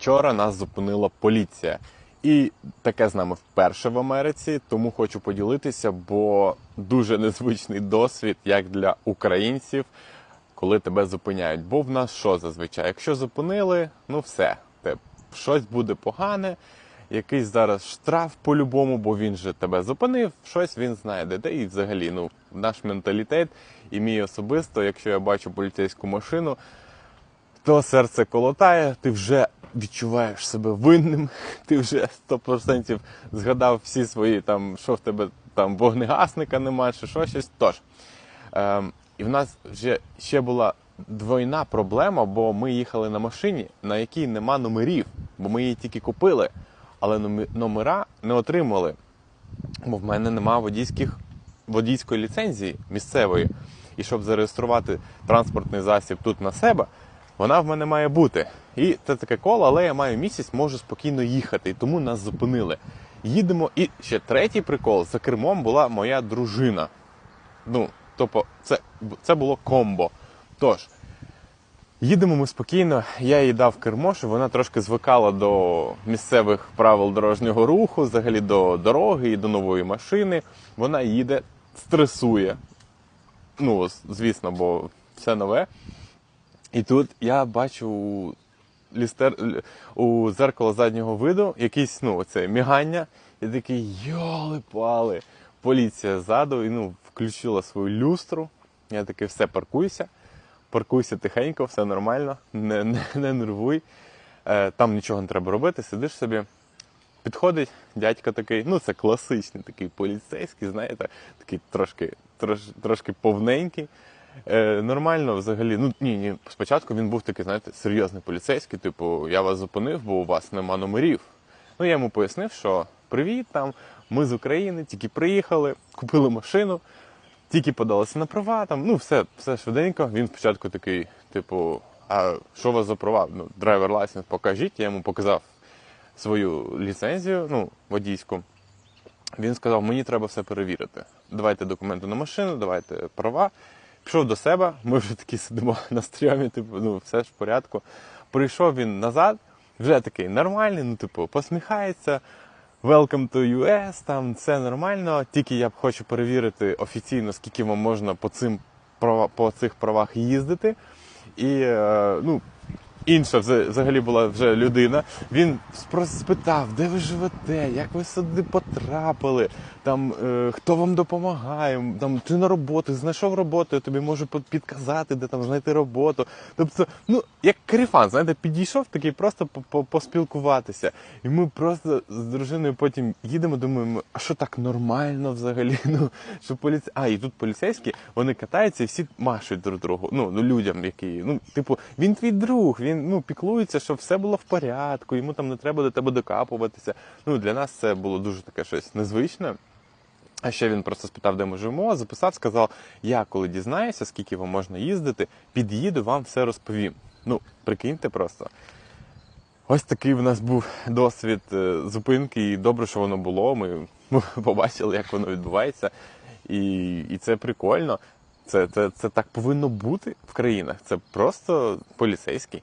Вчора нас зупинила поліція. І таке з нами вперше в Америці, тому хочу поділитися, бо дуже незвичний досвід, як для українців, коли тебе зупиняють. Бо в нас що зазвичай? Якщо зупинили, ну все, те, щось буде погане, якийсь зараз штраф по-любому, бо він же тебе зупинив, щось він знає, де де і взагалі ну, наш менталітет і мій особисто, якщо я бачу поліцейську машину, то серце колотає, ти вже відчуваєш себе винним, ти вже 100% згадав всі свої там, що в тебе там вогнегасника немає, чи що щось. Тож. Ем, і в нас вже ще була двойна проблема, бо ми їхали на машині, на якій нема номерів, бо ми її тільки купили, але номера не отримали. Бо в мене нема водійських, водійської ліцензії місцевої. І щоб зареєструвати транспортний засіб тут на себе, вона в мене має бути. І це таке коло, але я маю місяць, можу спокійно їхати. І тому нас зупинили. Їдемо. І ще третій прикол: за кермом була моя дружина. Ну, тобто, це, це було комбо. Тож, їдемо ми спокійно. Я їй дав кермо, щоб вона трошки звикала до місцевих правил дорожнього руху, взагалі до дороги і до нової машини. Вона їде, стресує. Ну, звісно, бо все нове. І тут я бачу у, лістер, у зеркало заднього виду якийсь, ну, оце мігання. І такий йоли-пали. Поліція ззаду, і ну, включила свою люстру. Я такий, все, паркуйся. Паркуйся тихенько, все нормально, не, не, не нервуй. Е, там нічого не треба робити, сидиш собі. Підходить дядько такий, ну це класичний такий поліцейський, знаєте, такий трошки, трош, трошки повненький. Е, нормально взагалі. Ну ні, ні. Спочатку він був такий, знаєте, серйозний поліцейський, типу, я вас зупинив, бо у вас нема номерів. Ну я йому пояснив, що привіт, там, ми з України, тільки приїхали, купили машину, тільки подалися на права, там, ну все, все швиденько. Він спочатку такий, типу, а що у вас за права? Ну, драйвер лайсенс покажіть. Я йому показав свою ліцензію, ну, водійську. Він сказав, мені треба все перевірити. Давайте документи на машину, давайте права. Пішов до себе, ми вже такі сидимо на стрьомі, типу, ну, все ж в порядку. Прийшов він назад, вже такий нормальний, ну, типу, посміхається. Welcome to US, там все нормально. Тільки я б хочу перевірити офіційно, скільки вам можна по цим по цих правах їздити. І е, ну, інша вза- взагалі була вже людина. Він спитав, де ви живете, як ви сюди потрапили, там е, хто вам допомагає, там ти на роботу, знайшов роботу, я тобі можу підказати, де там знайти роботу. Тобто, ну як карифан, знаєте, підійшов такий просто по- по- поспілкуватися. І ми просто з дружиною потім їдемо, думаємо, а що так нормально взагалі? Ну що поліцей. А, і тут поліцейські вони катаються і всі машуть друг другу. Ну, ну людям, які ну, типу, він твій друг, він ну піклується, щоб все було в порядку, йому там не треба до тебе докапуватися. Ну для нас це було дуже таке щось незвичне. А ще він просто спитав, де ми живемо, записав, сказав: я коли дізнаюся, скільки вам можна їздити, під'їду, вам все розповім. Ну, прикиньте просто. Ось такий в нас був досвід е, зупинки, і добре, що воно було. Ми побачили, як воно відбувається. І, і це прикольно. Це, це, це так повинно бути в країнах. Це просто поліцейський.